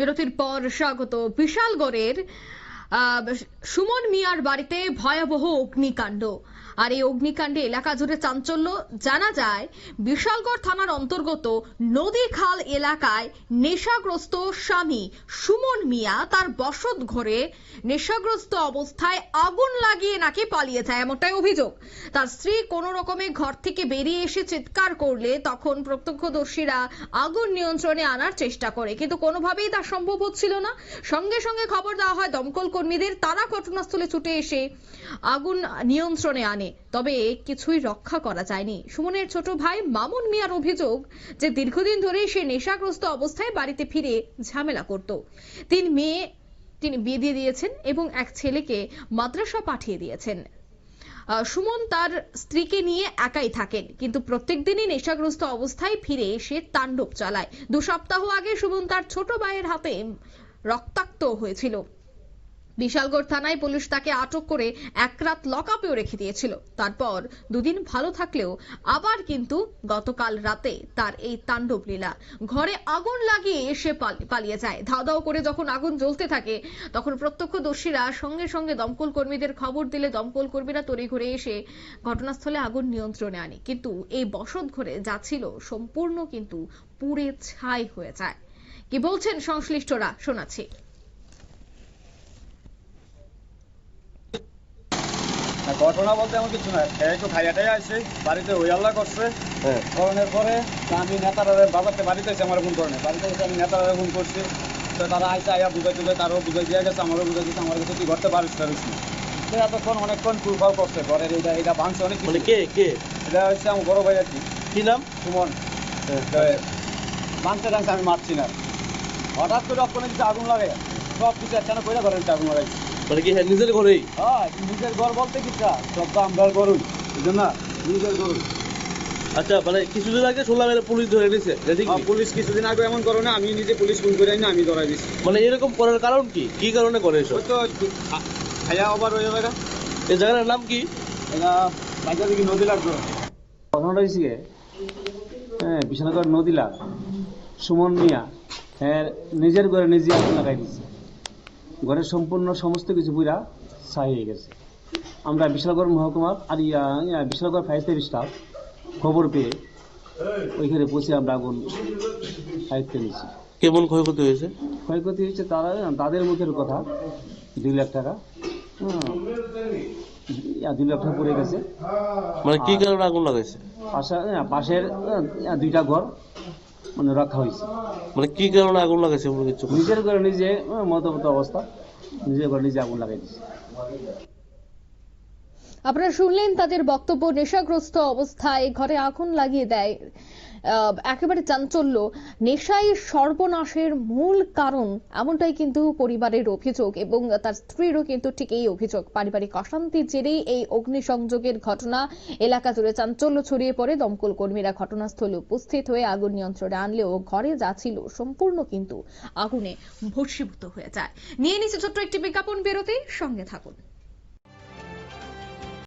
বিরতির পর স্বাগত। বিশালগড়ের সুমন মিয়ার বাড়িতে ভয়াবহ অগ্নিকাণ্ড। আর এই অগ্নিকাণ্ডে এলাকা জুড়ে চাঞ্চল্য। জানা যায়, বিশালগড় থানার অন্তর্গত নদীখাল এলাকায় নেশাগ্রস্ত স্বামী সুমন মিয়া তার বসত ঘরে নেশাগ্রস্ত অবস্থায় আগুন লাগিয়ে নাকি পালিয়ে যায় এমনটাই অভিযোগ। তার স্ত্রী কোন রকমে ঘর থেকে বেরিয়ে এসে চিৎকার করলে তখন প্রত্যক্ষদর্শীরা আগুন নিয়ন্ত্রণে আনার চেষ্টা করে, কিন্তু কোনোভাবেই তা সম্ভব হচ্ছিল না। সঙ্গে সঙ্গে খবর দেওয়া হয়, দমকল কর্মীদের তারা ঘটনাস্থলে ছুটে এসে আগুন নিয়ন্ত্রণে আনে। তবে কিছুই রক্ষা করা যায়নি। সুমনের ছোট ভাই মামুন মিয়ার অভিযোগ যে দীর্ঘদিন ধরেই সে নেশাগ্রস্ত অবস্থায় বাড়িতে ফিরে ঝামেলা করত। তিন মেয়ে তিনি বিয়ে দিয়ে দিয়েছেন এবং এক ছেলেকে মাদ্রাসা পাঠিয়ে দিয়েছেন। সুমন তার স্ত্রীকে নিয়ে একাই থাকেন, কিন্তু প্রত্যেকদিনই নেশাগ্রস্ত অবস্থায় ফিরে এসে তাণ্ডব চালায়। দু সপ্তাহ আগে সুমন তার ছোট ভাইয়ের হাতে রক্তাক্ত হয়েছিল। বিশালগড় থানায় পুলিশ তাকে আটক করে এক রাত লকআপেও রেখে দিয়েছিল। তারপর দুদিন ভালো থাকলেও আবার কিন্তু গতকাল রাতে তার এই তাণ্ডব লীলা। ঘরে আগুন লাগিয়ে এসে পালিয়ে যায়। ধাও ধাও করে যখন আগুন জ্বলতে থাকে, তখন প্রত্যক্ষদর্শীরা সঙ্গে সঙ্গে দমকল কর্মীদের খবর দিলে দমকল কর্মীরা তড়িঘড়ি এসে ঘটনাস্থলে আগুন নিয়ন্ত্রণে আনে। কিন্তু এই বসত ঘরে যা ছিল সম্পূর্ণ কিন্তু পুড়ে ছাই হয়ে যায়। কি বলছেন সংশ্লিষ্টরা? শোনাচ্ছি। ঘটনা বলতে এমন কিছু না সে একটু খাইয়াটাই আসছে বাড়িতে ওই আল্লাহ করছে। হ্যাঁ। করণের পরে আমি নেতারা বাবাতে বাড়িতে এসে আমার ফোন করে বাড়িতে এসে আমি নেতারা ফোন করছি। তো তারা আইসে আইয়া বুঝাই টুঝাই তারও বুঝাই দিয়ে গেছে আমারও বুঝাই দিচ্ছে আমার কাছে তুই ঘরতে পারিস পারিস এতক্ষণ অনেকক্ষণ ফুলফল করছে ঘরের এটা এটা ভাঙছে অনেক মানে। কে? কে? এটা হচ্ছে আমার বড় ভাই আর কি। কি নাম? সুমন। ভাঙতে টাঙতে আমি মারছি না। হঠাৎ করে অক্ষণে কিছু আগুন লাগে। সব কিছু একখানে করে ঘরের আগুন লাগাইছে। মানে কি হ্যাঁ নিজের ঘরেই? হ্যাঁ নিজের ঘর বলতে কিসা সব তো আমরা করুন বুঝলেন না? নিজের করুন আচ্ছা মানে কিছুদিন আগে শুনলাম এটা পুলিশ ধরে নিছে এটা ঠিক কি? পুলিশ কিছুদিন আগে এমন করো না আমি নিজে পুলিশ ফোন করে না আমি ধরাই দিচ্ছি মানে এরকম করার কারণ কি? কি কারণে করে এসব? ওই তো খাইয়া ওভার হয়ে যাবে না এই জায়গাটার নাম কি? এটা বাজার দিকে নদী লাগবে? ঘটনাটা হয়েছে কি, হ্যাঁ বিশালগড় নদী লাগ। সুমন মিয়া হ্যাঁ নিজের ঘরে নিজে আগুন লাগাই দিচ্ছে ঘরের সম্পূর্ণ সমস্ত কিছু পুরা ছাই হয়ে গেছে। আমরা বিশালগড় মহকুমার আর ইয়া বিশালগড় ফায়ার সার্ভিস স্টাফ খবর পেয়ে ওইখানে পৌঁছে আমরা আগুন সাহিত্য নিয়েছি। কেমন ক্ষয়ক্ষতি হয়েছে? ক্ষয়ক্ষতি হচ্ছে তারা তাদের মুখের কথা দুই লাখ টাকা। হ্যাঁ। দুই লাখ টাকা পড়ে গেছে। মানে কি কারণে আগুন লাগাইছে? পাশে হ্যাঁ, পাশের হ্যাঁ, দুইটা ঘর। মানে রাখা হয়েছে। মানে কি কারণে আগুন লাগাইছে কিছু? নিজের করে নিজে মতামত মতমত অবস্থা। নিজের করে নিজে আগুন লাগাই দিচ্ছে আপনারা শুনলেন তাদের বক্তব্য, নেশাগ্রস্ত অবস্থায় ঘরে আগুন লাগিয়ে দেয় একেবারে চাঞ্চল্য। নেশাই সর্বনাশের মূল কারণ এমনটাই কিন্তু পরিবারের অভিযোগ এবং তার স্ত্রীরও কিন্তু ঠিক এই অভিযোগ। পারিবারিক অশান্তির জেরেই এই অগ্নিসংযোগের ঘটনা এলাকা জুড়ে চাঞ্চল্য ছড়িয়ে পড়ে। দমকল কর্মীরা ঘটনাস্থলে উপস্থিত হয়ে আগুন নিয়ন্ত্রণে আনলেও ঘরে যা ছিল সম্পূর্ণ কিন্তু আগুনে ভস্মীভূত হয়ে যায়। নিয়ে নিচ্ছে ছোট্ট একটি বিজ্ঞাপন বেরোতেই সঙ্গে থাকুন।